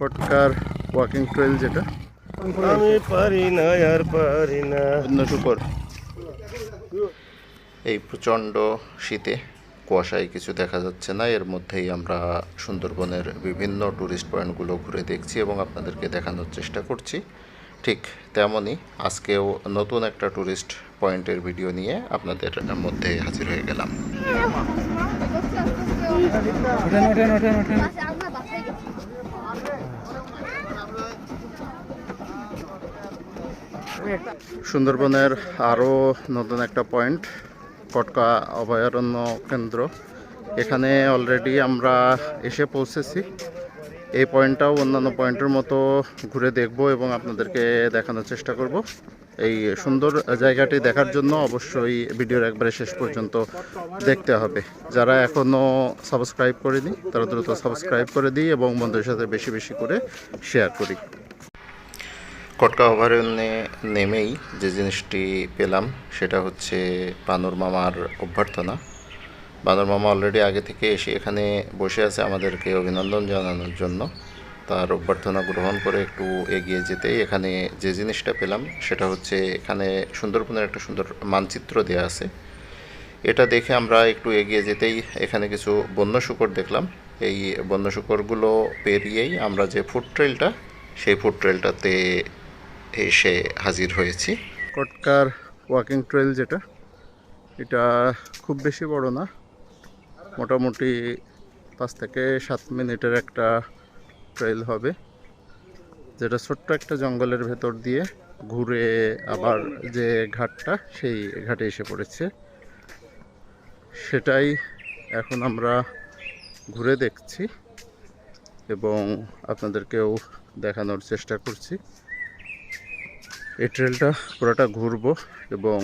কটকার walking trail যেটা। আমি পারি না আর পারি না। এই প্রচণ্ড শীতে কুয়াশায় কিছু দেখা যাচ্ছে না। এর মধ্যেই আমরা সুন্দরবনের বিভিন্ন ট্যুরিস্ট পয়েন্টগুলো ঘুরে দেখছি এবং আপনাদেরকে দেখানোর চেষ্টা করছি। ঠিক তেমনই আজকেও নতুন একটা ট্যুরিস্ট পয়েন্টের ভিডিও নিয়ে আপনাদের মধ্যে হাজির হয়ে গেলাম। সুন্দরবনের আরও নতুন একটা পয়েন্ট, কটকা অভয়ারণ্য কেন্দ্র। এখানে অলরেডি আমরা এসে পৌঁছেছি। এই পয়েন্টটাও অন্যান্য পয়েন্টের মতো ঘুরে দেখব এবং আপনাদেরকে দেখানোর চেষ্টা করব। এই সুন্দর জায়গাটি দেখার জন্য অবশ্যই ভিডিওর একবারে শেষ পর্যন্ত দেখতে হবে। যারা এখনও সাবস্ক্রাইব করেনি, তারা দ্রুত সাবস্ক্রাইব করে দিই এবং বন্ধুদের সাথে বেশি বেশি করে শেয়ার করি। কটকা অভয়ারণ্যে নেমেই যে জিনিসটি পেলাম, সেটা হচ্ছে বানর মামার অভ্যর্থনা। বানর মামা অলরেডি আগে থেকে এসে এখানে বসে আছে আমাদেরকে অভিনন্দন জানানোর জন্য। তার অভ্যর্থনা গ্রহণ করে একটু এগিয়ে যেতেই এখানে যে জিনিসটা পেলাম, সেটা হচ্ছে এখানে সুন্দরবনের একটা সুন্দর মানচিত্র দেওয়া আছে। এটা দেখে আমরা একটু এগিয়ে যেতেই এখানে কিছু বন্য শুকর দেখলাম। এই বন্য শুকরগুলো পেরিয়েই আমরা যে ফুড ট্রেলটা সেই ফুড ট্রেলটাতে এসে হাজির হয়েছি। কটকার ওয়াকিং ট্রেল যেটা, এটা খুব বেশি বড় না, মোটামুটি পাঁচ থেকে সাত মিনিটের একটা ট্রেল হবে, যেটা ছোট্ট একটা জঙ্গলের ভেতর দিয়ে ঘুরে আবার যে ঘাটটা, সেই ঘাটে এসে পড়েছে। সেটাই এখন আমরা ঘুরে দেখছি এবং আপনাদেরকেও দেখানোর চেষ্টা করছি। এই ট্রেলটা পুরোটা ঘুরবো এবং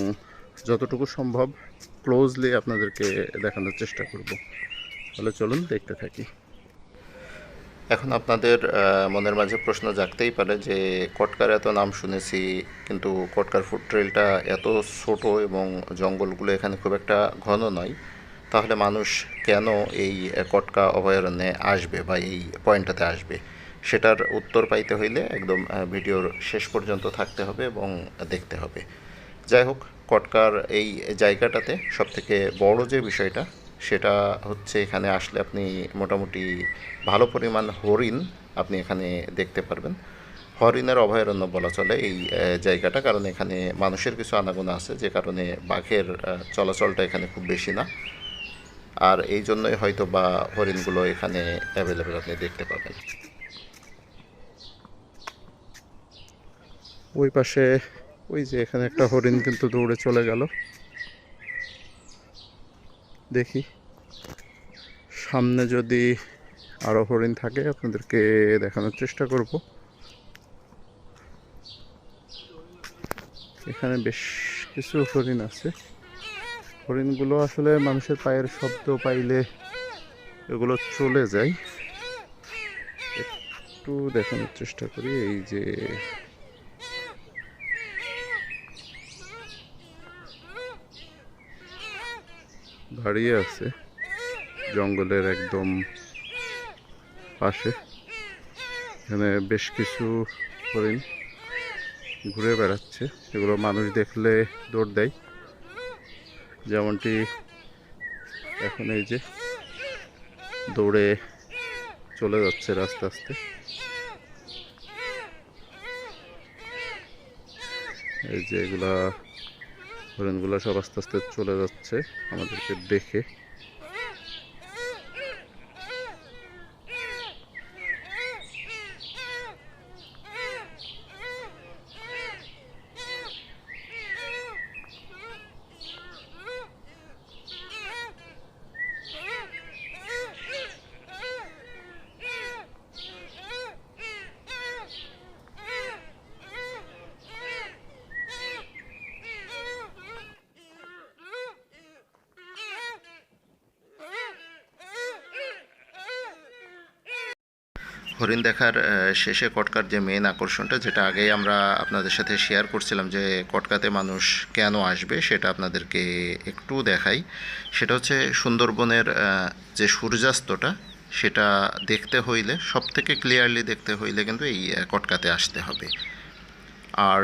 যতটুকু সম্ভব ক্লোজলি আপনাদেরকে দেখানোর চেষ্টা করব। তাহলে চলুন দেখতে থাকি। এখন আপনাদের মনের মাঝে প্রশ্ন জাগতেই পারে যে কটকার এত নাম শুনেছি, কিন্তু কটকার ফুড ট্রেলটা এত ছোট এবং জঙ্গলগুলো এখানে খুব একটা ঘন নয়। তাহলে মানুষ কেন এই কটকা অভয়ারণ্যে আসবে বা এই পয়েন্টটাতে আসবে? সেটার উত্তর পাইতে হইলে একদম ভিডিওর শেষ পর্যন্ত থাকতে হবে এবং দেখতে হবে। যাই হোক, কটকার এই জায়গাটাতে সবথেকে বড় যে বিষয়টা, সেটা হচ্ছে এখানে আসলে আপনি মোটামুটি ভালো পরিমাণ হরিণ আপনি এখানে দেখতে পারবেন। হরিণের অভয়ারণ্য বলা চলে এই জায়গাটা, কারণ এখানে মানুষের কিছু আনাগোনা আছে, যে কারণে বাঘের চলাচলটা এখানে খুব বেশি না। আর এই জন্যই হয়তো বা হরিণগুলো এখানে অ্যাভেলেবেল আপনি দেখতে পাবেন। ওই পাশে, ওই যে এখানে একটা হরিণ কিন্তু দৌড়ে চলে গেল। দেখি। সামনে যদি আরও হরিণ থাকে, আপনাদেরকে দেখানোর চেষ্টা করব। এখানে বেশ কিছু হরিণ আছে। হরিণগুলো আসলে মানুষের পায়ের শব্দ পাইলে এগুলো চলে যায়। একটু দেখানোর চেষ্টা করি, এই যে দাঁড়িয়ে আছে। জঙ্গলের একদম পাশে। এখানে বেশ কিছু হরিণ ঘুরে বেড়াচ্ছে। এগুলো মানুষ দেখলে দৌড় দেয়। যেমনটি এখন এই যে দৌড়ে চলে যাচ্ছে আস্তে আস্তে। এই যে এগুলা হরিণগুলো সব আস্তে আস্তে চলে যাচ্ছে আমাদেরকে দেখে। হরিণ দেখার শেষে কটকার যে মেন আকর্ষণটা, যেটা আগেই আমরা আপনাদের সাথে শেয়ার করছিলাম যে কটকাতে মানুষ কেন আসবে, সেটা আপনাদেরকে একটু দেখাই। সেটা হচ্ছে সুন্দরবনের যে সূর্যাস্তটা, সেটা দেখতে হইলে সব থেকে ক্লিয়ারলি দেখতে হইলে কিন্তু এই কটকাতে আসতে হবে। আর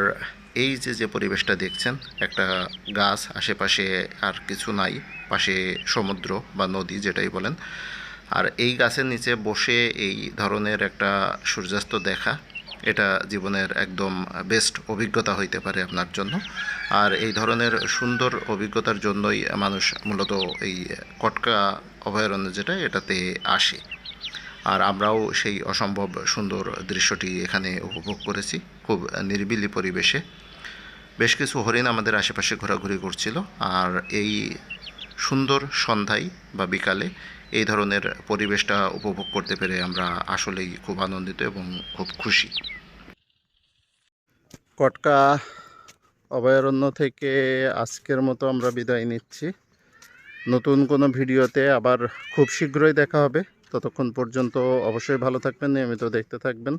এই যে যে পরিবেশটা দেখছেন, একটা গাছ আশেপাশে আর কিছু নাই, পাশে সমুদ্র বা নদী যেটাই বলেন আর এই গাছের নিচে বসে এই ধরনের একটা সূর্যাস্ত দেখা, এটা জীবনের একদম বেস্ট অভিজ্ঞতা হইতে পারে আপনার জন্য। আর এই ধরনের সুন্দর অভিজ্ঞতার জন্যই মানুষ মূলত এই কটকা অভয়ারণ্য যেটা, এটাতে আসে। আর আমরাও সেই অসম্ভব সুন্দর দৃশ্যটি এখানে উপভোগ করেছি, খুব নিরিবিলি পরিবেশে। বেশ কিছু হরিণ আমাদের আশেপাশে ঘোরাঘুরি করছিল, আর এই সুন্দর সন্ধ্যায় বা বিকালে এই ধরনের পরিবেশটা উপভোগ করতে পেরে আমরা আসলেই খুব আনন্দিত এবং খুব খুশি। কটকা অভয়ারণ্য থেকে আজকের মতো আমরা বিদায় নিচ্ছি। নতুন কোনো ভিডিওতে আবার খুব শীঘ্রই দেখা হবে। ততক্ষণ পর্যন্ত অবশ্যই ভালো থাকবেন, নিয়মিত দেখতে থাকবেন।